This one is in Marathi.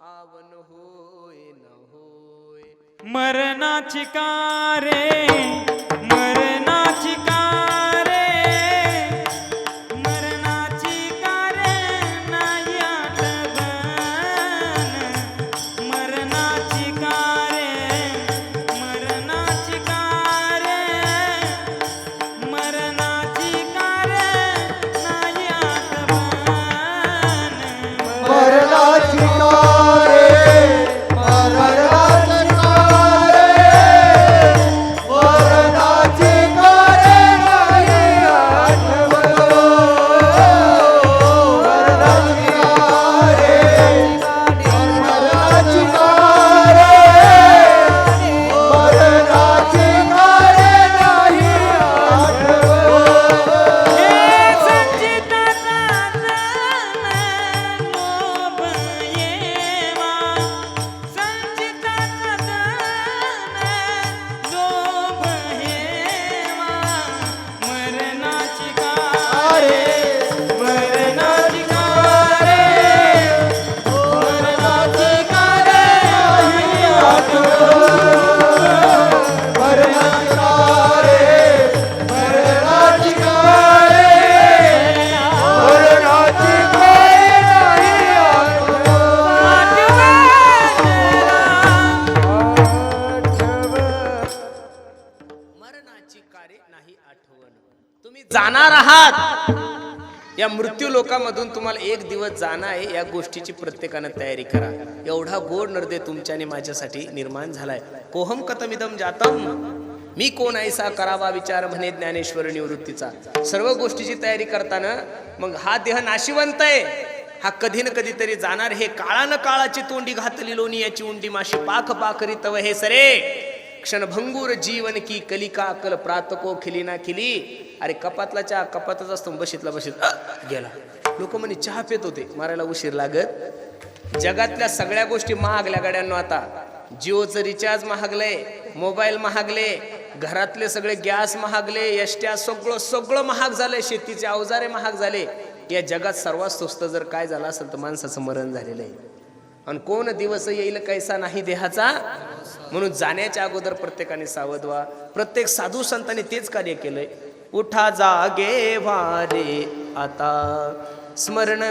आवन होय न होय. मरणाची कारे कारे कार्य नाही आठवण. तुम्ही जाणार आहात. या मृत्यू लोकामधून तुम्हाला एक दिवस जाणं आहे. या गोष्टीची प्रत्येकानं तयारी करा. एवढा गोड नर्दे तुमच्याने माझ्यासाठी निर्माण झालाय. कोहम कथमिदम जातम. मी कोण ऐसा करावा विचार म्हणे ज्ञानेश्वर निवृत्तीचा. सर्व गोष्टीची तयारी करताना मग हा देह नाशिवंत आहे. हा कधी न कधीतरी जाणार. हे काळानं काळाची तोंडी घातली लोणी याची उंडी माशी पाख पाखरी तव हे सरे. क्षणभंगूर जीवन की कलिका कल प्रातको खिली ना खिली. अरे कपातला चहा कपातच असतो बशीतला बशीत. गेला. लोक म्हणे चहा पित होते. मारायला उशीर लागत. जगातल्या सगळ्या गोष्टी महागल्या गाड्यांना आता. जिओचं रिचार्ज महागलंय मोबाईल महागले घरातले सगळे गॅस महागले यष्ट्या सगळं सगळं महाग झालंय शेतीचे अवजारे महाग झाले. या जगात सर्वात स्वस्त जर काय झालं असेल तर माणसाचं मरण झालेलं आहे. आणि कोण दिवस येईल कैसा नाही देहाचा? म्हणून जाण्याच्या अगोदर प्रत्येकाने सावध व्हा. प्रत्येक साधू संतांनी तेच कार्य केलंय. उठा जागे वारे आता. स्मरण